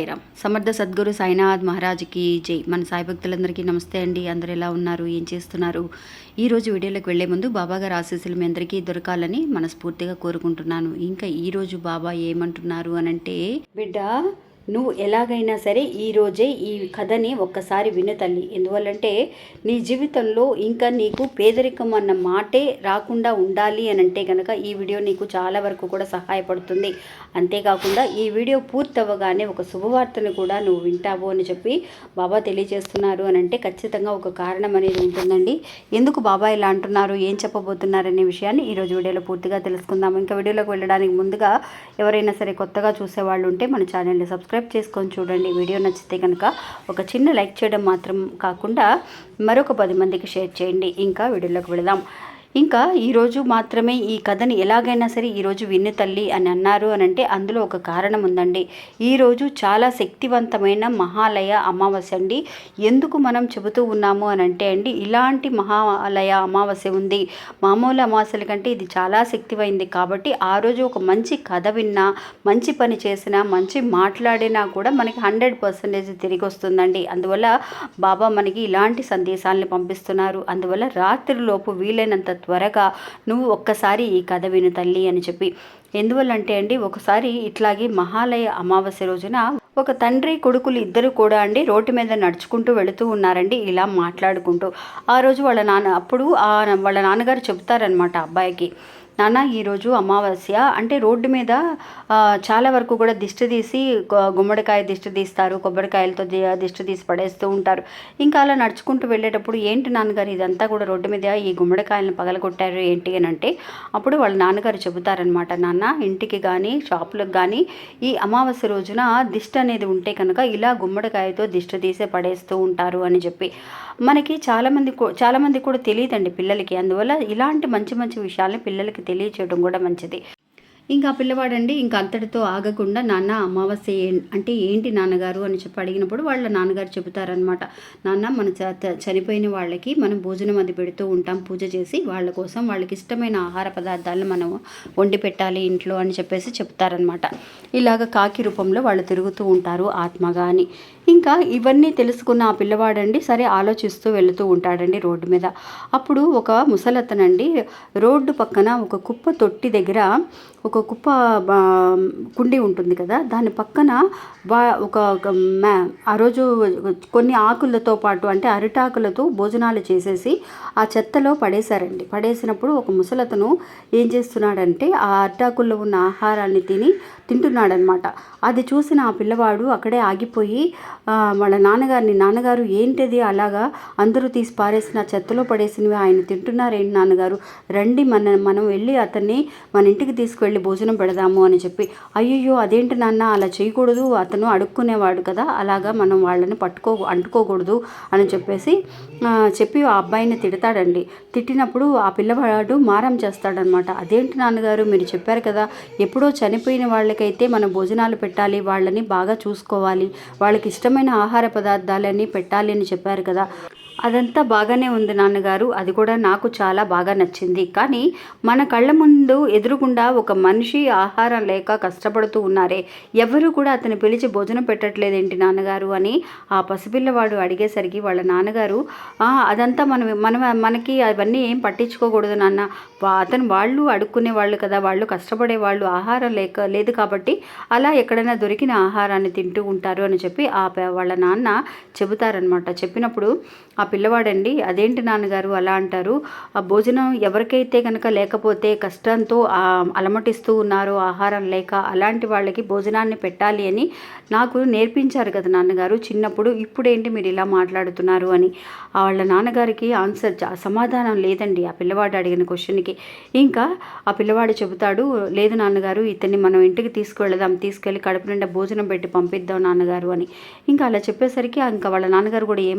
సాయిరామ్ సమర్థ సద్గురు సాయినాథ్ మహారాజ్కి జై. మన సాయి భక్తులందరికీ నమస్తే అండి. అందరు ఎలా ఉన్నారు? ఏం చేస్తున్నారు? ఈ రోజు వీడియోలోకి వెళ్ళే ముందు బాబాగారు ఆశీస్సులు మీ అందరికీ దొరకాలని మనస్ఫూర్తిగా కోరుకుంటున్నాను. ఇంకా ఈ రోజు బాబా ఏమంటున్నారు అనంటే బిడ్డ నువ్వు ఎలాగైనా సరే ఈరోజే ఈ కథని ఒక్కసారి విను తల్లి. ఎందువల్లంటే నీ జీవితంలో ఇంకా నీకు పేదరికం అన్న మాటే రాకుండా ఉండాలి అని అంటే కనుక ఈ వీడియో నీకు చాలా వరకు కూడా సహాయపడుతుంది. అంతేకాకుండా ఈ వీడియో పూర్తవ్వగానే ఒక శుభవార్తను కూడా నువ్వు వింటావు అని చెప్పి బాబా తెలియజేస్తున్నారు అని అంటే ఖచ్చితంగా ఒక కారణం అనేది ఉంటుందండి. ఎందుకు బాబా ఇలా అంటున్నారు? ఏం చెప్పబోతున్నారనే విషయాన్ని ఈరోజు వీడియోలో పూర్తిగా తెలుసుకుందాం. ఇంకా వీడియోలోకి వెళ్ళడానికి ముందుగా ఎవరైనా సరే కొత్తగా చూసేవాళ్ళు ఉంటే మన ఛానల్ని సబ్స్క్రైబ్ చేసుకొని చూడండి. వీడియో నచ్చితే కనుక ఒక చిన్న లైక్ చేయడం మాత్రం కాకుండా మరొక పది మందికి షేర్ చేయండి. ఇంకా వీడియోలోకి వెళదాం. ఇంకా ఈరోజు మాత్రమే ఈ కథని ఎలాగైనా సరే ఈరోజు విన్ను తల్లి అని అన్నారు అని అంటే అందులో ఒక కారణం ఉందండి. ఈరోజు చాలా శక్తివంతమైన మహాలయ అమావాస్య అండి. ఎందుకు మనం చెబుతూ ఉన్నాము అని అంటే అండి ఇలాంటి మహాలయ అమావాస్య ఉంది. మామూలు అమావాస్యల కంటే ఇది చాలా శక్తివైంది కాబట్టి ఆ రోజు ఒక మంచి కథ విన్నా మంచి పని చేసినా మంచి మాట్లాడినా కూడా మనకి హండ్రెడ్ పర్సెంటేజ్ తిరిగి వస్తుందండి. అందువల్ల బాబా మనకి ఇలాంటి సందేశాలని పంపిస్తున్నారు. అందువల్ల రాత్రిలోపు వీలైనంత త్వరగా నువ్వు ఒక్కసారి ఈ కథ విను తల్లి అని చెప్పి. ఎందువల్లంటే అండి ఒకసారి ఇట్లాగే మహాలయ అమావాస్య రోజున ఒక తండ్రి కొడుకులు ఇద్దరు కూడా అండి రోడ్డు మీద నడుచుకుంటూ వెళుతూ ఉన్నారండి ఇలా మాట్లాడుకుంటూ. ఆ రోజు వాళ్ళ నాన్న అప్పుడు ఆ వాళ్ళ నాన్నగారు చెప్తారనమాట అబ్బాయికి. నాన్న ఈరోజు అమావాస్య. అంటే రోడ్డు మీద చాలా వరకు కూడా దిష్టి తీసి గుమ్మడికాయ దిష్టి తీస్తారు కొబ్బరికాయలతో దిష్టి తీసి పడేస్తూ ఉంటారు. ఇంకా అలా నడుచుకుంటూ వెళ్ళేటప్పుడు ఏంటి నాన్నగారు ఇదంతా కూడా రోడ్డు మీద ఈ గుమ్మడికాయలను పగలగొట్టారు ఏంటి అని అంటే అప్పుడు వాళ్ళ నాన్నగారు చెబుతారనమాట నాన్న ఇంటికి కానీ షాపులకు కానీ ఈ అమావాస్య రోజున దిష్టి అనేది ఉంటే కనుక ఇలా గుమ్మడికాయతో దిష్టి తీసే పడేస్తూ ఉంటారు అని చెప్పి. మనకి చాలామంది చాలామంది కూడా తెలియదండి పిల్లలకి. అందువల్ల ఇలాంటి మంచి మంచి విషయాల్ని పిల్లలకి తెలియచేయడం కూడా మంచిది. ఇంకా పిల్లవాడండి ఇంకా అంతటితో ఆగకుండా నాన్న అమావాస్య అంటే ఏంటి నాన్నగారు అని చెప్పి అడిగినప్పుడు వాళ్ళ నాన్నగారు చెబుతారనమాట నాన్న మన చ- చనిపోయిన వాళ్ళకి మనం భోజనం అది పెడుతూ ఉంటాం పూజ చేసి వాళ్ళ కోసం వాళ్ళకి ఇష్టమైన ఆహార పదార్థాలను మనం వండి పెట్టాలి ఇంట్లో అని చెప్పేసి చెప్తారనమాట ఇలాగ కాకి రూపంలో వాళ్ళు తిరుగుతూ ఉంటారు ఆత్మగా అని. ఇంకా ఇవన్నీ తెలుసుకున్న ఆ పిల్లవాడండి సరే ఆలోచిస్తూ వెళుతూ ఉంటాడండి రోడ్డు మీద. అప్పుడు ఒక ముసలతనండి రోడ్డు పక్కన ఒక కుప్ప తొట్టి దగ్గర ఒక కుప్ప బా, కుండి ఉంటుంది కదా దాని పక్కన వా ఒక ఒక మ్యా ఆ రోజు కొన్ని ఆకులతో పాటు అంటే అరిటాకులతో భోజనాలు చేసేసి ఆ చెత్తలో పడేశారండి. పడేసినప్పుడు ఒక ముసలతను ఏం చేస్తున్నాడంటే ఆ అరిటాకుల్లో ఉన్న ఆహారాన్ని తిని తింటున్నాడనమాట. అది చూసిన ఆ పిల్లవాడు అక్కడే ఆగిపోయి వాళ్ళ నాన్నగారిని నాన్నగారు ఏంటిది అలాగా అందరూ తీసి పారేసిన చెత్తలో పడేసినవి ఆయన తింటున్నారేంటి నాన్నగారు? రండి మన మనం వెళ్ళి అతన్ని మన ఇంటికి వెళ్ళి భోజనం పెడదాము అని చెప్పి అయ్యయ్యో అదేంటి నాన్న అలా చేయకూడదు అతను అడుక్కునేవాడు కదా అలాగా మనం వాళ్ళని పట్టుకో అంటుకోకూడదు అని చెప్పేసి చెప్పి ఆ అబ్బాయిని తిడతాడండి. తిట్టినప్పుడు ఆ పిల్లవాడు మారం చేస్తాడనమాట. అదేంటి నాన్నగారు మీరు చెప్పారు కదా ఎప్పుడో చనిపోయిన వాళ్ళకైతే మనం భోజనాలు పెట్టాలి వాళ్ళని బాగా చూసుకోవాలి వాళ్ళకి ఇష్టమైన ఆహార పదార్థాలన్నీ పెట్టాలి అని చెప్పారు కదా అదంతా బాగానే ఉంది నాన్నగారు. అది కూడా నాకు చాలా బాగా నచ్చింది. కానీ మన కళ్ళ ముందు ఎదురుగుండా ఒక మనిషి ఆహారం లేక కష్టపడుతూ ఉన్నారే. ఎవరు కూడా అతను పిలిచి భోజనం పెట్టట్లేదేంటి నాన్నగారు అని ఆ పసిపిల్లవాడు అడిగేసరికి వాళ్ళ నాన్నగారు అదంతా మనం మనం మనకి అవన్నీ ఏం పట్టించుకోకూడదు నాన్న. వా- అతను వాళ్ళు అడుక్కునే వాళ్ళు కదా. వాళ్ళు కష్టపడే వాళ్ళు ఆహారం లేక లేదు కాబట్టి అలా ఎక్కడైనా దొరికిన ఆహారాన్ని తింటూ ఉంటారు అని చెప్పి ఆ వాళ్ళ నాన్న చెబుతారనమాట చెప్పినప్పుడు ఆ పిల్లవాడండి. అదేంటి నాన్నగారు అలా అంటారు? ఆ భోజనం ఎవరికైతే కనుక లేకపోతే కష్టంతో అలమటిస్తూ ఉన్నారో ఆహారం లేక అలాంటి వాళ్ళకి భోజనాన్ని పెట్టాలి అని నాకు నేర్పించారు కదా నాన్నగారు చిన్నప్పుడు. ఇప్పుడేంటి మీరు ఇలా మాట్లాడుతున్నారు అని. వాళ్ళ నాన్నగారికి ఆన్సర్ సమాధానం లేదండి ఆ పిల్లవాడు అడిగిన క్వశ్చన్కి. ఇంకా ఆ పిల్లవాడు చెబుతాడు లేదు నాన్నగారు ఇతన్ని మనం ఇంటికి తీసుకువెళదాం తీసుకెళ్ళి కడుపు నిండా భోజనం పెట్టి పంపిద్దాం నాన్నగారు అని. ఇంకా అలా చెప్పేసరికి ఇంకా వాళ్ళ నాన్నగారు కూడా ఏం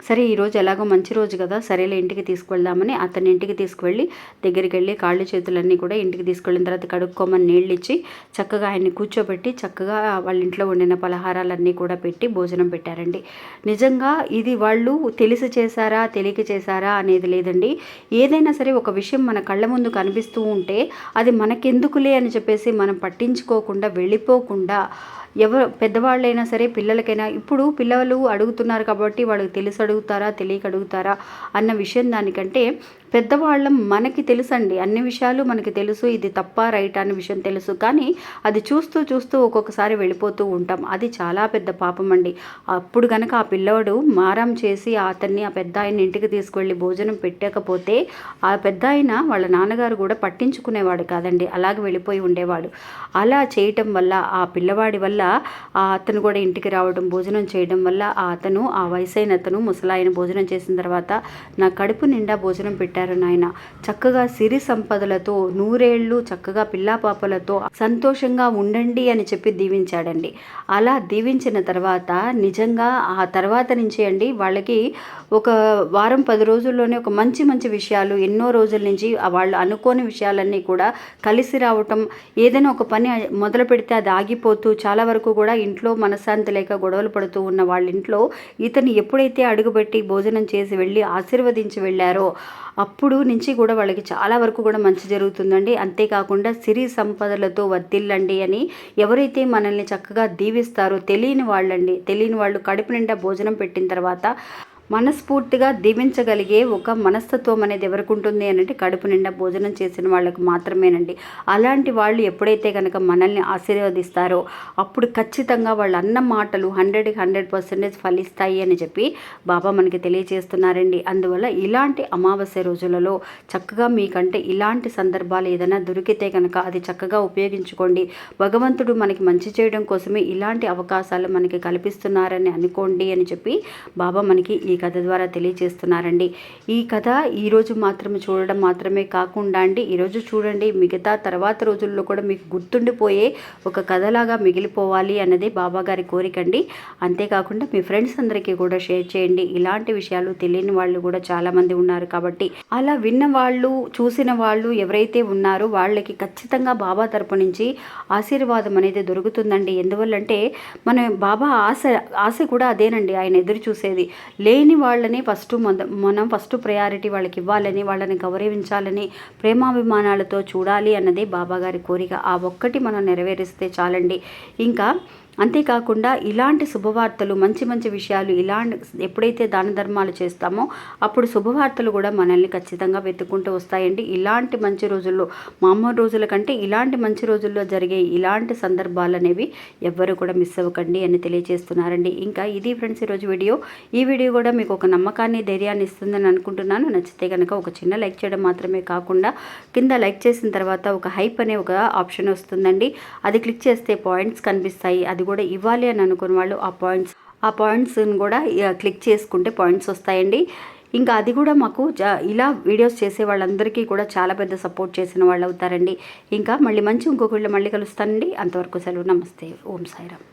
సరే ఈరోజు ఎలాగో మంచి రోజు కదా సరేలే ఇంటికి తీసుకువెళ్దామని అతని ఇంటికి తీసుకువెళ్ళి దగ్గరికి వెళ్ళి కాళ్ళు చేతులన్నీ కూడా ఇంటికి తీసుకెళ్ళిన తర్వాత కడుక్కోమని నీళ్ళు ఇచ్చి చక్కగా ఆయన్ని కూర్చోబెట్టి చక్కగా వాళ్ళ ఇంట్లో వండిన పలహారాలన్నీ కూడా పెట్టి భోజనం పెట్టారండి. నిజంగా ఇది వాళ్ళు తెలిసి చేశారా తెలియక చేశారా అనేది లేదండి. ఏదైనా సరే ఒక విషయం మన కళ్ళ ముందు కనిపిస్తూ ఉంటే అది మనకెందుకులే అని చెప్పేసి మనం పట్టించుకోకుండా వెళ్ళిపోకుండా ఎవరు పెద్దవాళ్ళైనా సరే పిల్లలకైనా ఇప్పుడు పిల్లలు అడుగుతున్నారు కాబట్టి వాళ్ళకి తెలిసి అడుగుతారా తెలియక అడుగుతారా అన్న విషయం దానికంటే పెద్దవాళ్ళం మనకి తెలుసండి. అన్ని విషయాలు మనకి తెలుసు. ఇది తప్ప రైట్ అనే విషయం తెలుసు. కానీ అది చూస్తూ చూస్తూ ఒక్కొక్కసారి వెళ్ళిపోతూ ఉంటాం. అది చాలా పెద్ద పాపం అండి. అప్పుడు కనుక ఆ పిల్లవాడు మారం చేసి అతన్ని ఆ పెద్ద ఆయన ఇంటికి తీసుకువెళ్ళి భోజనం పెట్టకపోతే ఆ పెద్ద ఆయన వాళ్ళ నాన్నగారు కూడా పట్టించుకునేవాడు కాదండి. అలాగే వెళ్ళిపోయి ఉండేవాడు. అలా చేయటం వల్ల ఆ పిల్లవాడి వల్ల ఆ అతను కూడా ఇంటికి రావడం భోజనం చేయడం వల్ల ఆ అతను ఆ వయసైన అతను ముసలాయన భోజనం చేసిన తర్వాత నా కడుపు నిండా భోజనం పెట్టారు నాయన. చక్కగా సిరి సంపదలతో నూరేళ్ళు చక్కగా పిల్లాపాపలతో సంతోషంగా ఉండండి అని చెప్పి దీవించాడండి. అలా దీవించిన తర్వాత నిజంగా ఆ తర్వాత నుంచి అండి వాళ్ళకి ఒక వారం పది రోజుల్లోనే ఒక మంచి మంచి విషయాలు ఎన్నో రోజుల నుంచి వాళ్ళు అనుకోని విషయాలన్నీ కూడా కలిసి రావటం ఏదైనా ఒక పని మొదలు పెడితే అది ఆగిపోతూ చాలా వరకు కూడా ఇంట్లో మనశ్శాంతి లేక గొడవలు పడుతూ ఉన్న వాళ్ళ ఇంట్లో ఇతను ఎప్పుడైతే అడుగుపెట్టి భోజనం చేసి వెళ్ళి ఆశీర్వదించి వెళ్ళారో అప్పుడు నుంచి కూడా వాళ్ళకి చాలా వరకు కూడా మంచి జరుగుతుందండి. అంతేకాకుండా సిరి సంపదలతో వర్తిల్లండి అని ఎవరైతే మనల్ని చక్కగా దీవిస్తారో తెలియని వాళ్ళండి. తెలియని వాళ్ళు కడుపు నిండా భోజనం పెట్టిన తర్వాత మనస్ఫూర్తిగా దీవించగలిగే ఒక మనస్తత్వం అనేది ఎవరికి ఉంటుంది అని అంటే కడుపు నిండా భోజనం చేసిన వాళ్ళకు మాత్రమేనండి. అలాంటి వాళ్ళు ఎప్పుడైతే కనుక మనల్ని ఆశీర్వదిస్తారో అప్పుడు ఖచ్చితంగా వాళ్ళు అన్న మాటలు హండ్రెడ్కి హండ్రెడ్ పర్సెంటేజ్ ఫలిస్తాయి అని చెప్పి బాబా మనకి తెలియజేస్తున్నారండి అందువల్ల ఇలాంటి అమావాస్య రోజులలో చక్కగా మీకంటే ఇలాంటి సందర్భాలు ఏదైనా దొరికితే కనుక అది చక్కగా ఉపయోగించుకోండి. భగవంతుడు మనకి మంచి చేయడం కోసమే ఇలాంటి అవకాశాలు మనకి కల్పిస్తున్నారని అనుకోండి అని చెప్పి బాబా మనకి ఈ ఈ కథ ద్వారా తెలియజేస్తున్నారండి ఈ కథ ఈరోజు మాత్రమే చూడడం మాత్రమే కాకుండా అండి ఈరోజు చూడండి మిగతా తర్వాత రోజుల్లో కూడా మీకు గుర్తుండిపోయే ఒక కథలాగా మిగిలిపోవాలి అన్నదే బాబా గారి కోరికండి అంతేకాకుండా మీ ఫ్రెండ్స్ అందరికీ కూడా షేర్ చేయండి. ఇలాంటి విషయాలు తెలియని వాళ్ళు కూడా చాలామంది ఉన్నారు కాబట్టి. అలా విన్న వాళ్ళు చూసిన వాళ్ళు ఎవరైతే ఉన్నారో వాళ్ళకి ఖచ్చితంగా బాబా తరపు నుంచి ఆశీర్వాదం అనేది దొరుకుతుందండి. ఎందువల్లంటే మన బాబా ఆశ ఆశ కూడా అదేనండి. ఆయన ఎదురు చూసేది. లేని లేని వాళ్ళని ఫస్ట్ మనం ఫస్ట్ ప్రయారిటీ వాళ్ళకి ఇవ్వాలని వాళ్ళని గౌరవించాలని ప్రేమాభిమానాలతో చూడాలి అన్నదే బాబాగారి కోరిక. ఆ ఒక్కటి మనం నెరవేరిస్తే చాలండి. ఇంకా అంతేకాకుండా ఇలాంటి శుభవార్తలు మంచి మంచి విషయాలు ఇలాంటి ఎప్పుడైతే దాన ధర్మాలు చేస్తామో అప్పుడు శుభవార్తలు కూడా మనల్ని ఖచ్చితంగా వెతుక్కుంటూ వస్తాయండి. ఇలాంటి మంచి రోజుల్లో మామూలు రోజుల కంటే ఇలాంటి మంచి రోజుల్లో జరిగే ఇలాంటి సందర్భాలు అనేవి ఎవ్వరు కూడా మిస్ అవ్వకండి అని తెలియజేస్తున్నారండి. ఇంకా ఇది ఫ్రెండ్స్ ఈరోజు వీడియో. ఈ వీడియో కూడా మీకు ఒక నమ్మకాన్ని ధైర్యాన్ని ఇస్తుందని అనుకుంటున్నాను. నచ్చితే కనుక ఒక చిన్న లైక్ చేయడం మాత్రమే కాకుండా కింద లైక్ చేసిన తర్వాత ఒక హైప్ అనే ఒక ఆప్షన్ వస్తుందండి. అది క్లిక్ చేస్తే పాయింట్స్ కనిపిస్తాయి. అది కూడా ఇవ్వాలి అని అనుకున్న వాళ్ళు ఆ పాయింట్స్ ఆ పాయింట్స్ని కూడా క్లిక్ చేసుకుంటే పాయింట్స్ వస్తాయండి. ఇంకా అది కూడా మాకు ఇలా వీడియోస్ చేసే వాళ్ళందరికీ కూడా చాలా పెద్ద సపోర్ట్ చేసిన వాళ్ళు అవుతారండి. ఇంకా మళ్ళీ మంచి ఇంకొకళ్ళు మళ్ళీ కలుస్తానండి. అంతవరకు సెలవు. నమస్తే. ఓం సాయిరామ్.